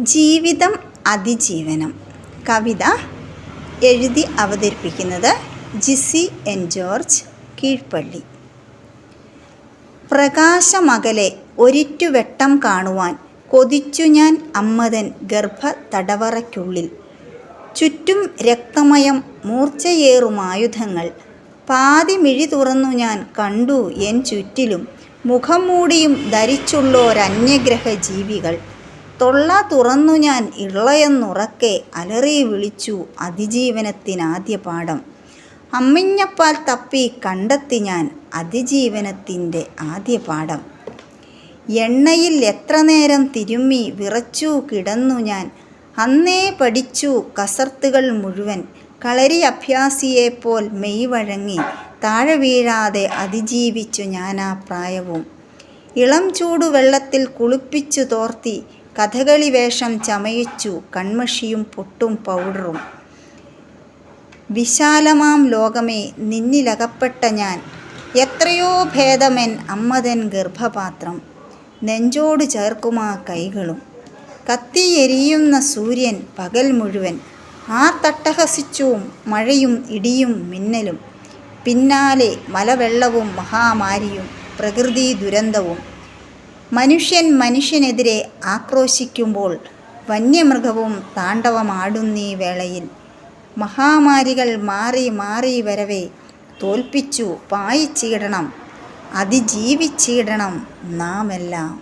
ജീവിതം അതിജീവനം. കവിത എഴുതി അവതരിപ്പിക്കുന്നത് ജിസി എൻ ജോർജ് കീഴ്പള്ളി പ്രകാശമകലെ ഒരിറ്റു വെട്ടം കാണുവാൻ കൊതിച്ചു ഞാൻ അമ്മതൻ ഗർഭ തടവറയ്ക്കുള്ളിൽ ചുറ്റും രക്തമയം മൂർച്ചയേറുമായുധങ്ങൾ പാതി മിഴി തുറന്നു ഞാൻ കണ്ടു എൻ ചുറ്റിലും. മുഖം മൂടിയും ധരിച്ചുള്ളോരന്യഗ്രഹ ജീവികൾ തൊള്ള തുറന്നു ഞാൻ ഇളയെന്നുറക്കെ അലറി വിളിച്ചു അതിജീവനത്തിനാദ്യ പാഠം. അമ്മിഞ്ഞപ്പാൽ തപ്പി കണ്ടെത്തി ഞാൻ അതിജീവനത്തിന്റെ ആദ്യ പാഠം. എണ്ണയിൽ എത്ര നേരം തിരുമ്മി വിറച്ചു കിടന്നു ഞാൻ. അന്നേ പഠിച്ചു കസർത്തുകൾ മുഴുവൻ. കളരി അഭ്യാസിയെപ്പോൽ മെയ് വഴങ്ങി. താഴെ വീഴാതെ അതിജീവിച്ചു ഞാനാ പ്രായവും. ഇളം ചൂടുവെള്ളത്തിൽ കുളിപ്പിച്ചു തോർത്തി. കഥകളി വേഷം ചമയിച്ചു കൺമഷിയും പൊട്ടും പൗഡറും. വിശാലമാം ലോകമേ നിന്നിലകപ്പെട്ട ഞാൻ. എത്രയോ ഭേദമെൻ അമ്മതൻ ഗർഭപാത്രം. നെഞ്ചോട് ചേർക്കുമാ കൈകളും. കത്തിയെരിയുന്ന സൂര്യൻ പകൽ മുഴുവൻ. ആ തട്ടഹസിച്ചും മഴയും ഇടിയും മിന്നലും. പിന്നാലെ മലവെള്ളവും മഹാമാരിയും പ്രകൃതി ദുരന്തവും. മനുഷ്യൻ മനുഷ്യനെതിരെ ആക്രോശിക്കുമ്പോൾ വന്യമൃഗവും താണ്ഡവമാടുന്നീ വേളയിൽ മഹാമാരികൾ മാറി മാറി വരവേ തോൽപ്പിച്ചു പായിച്ചീടണം അതിജീവിച്ചീടണം നാമെല്ലാം.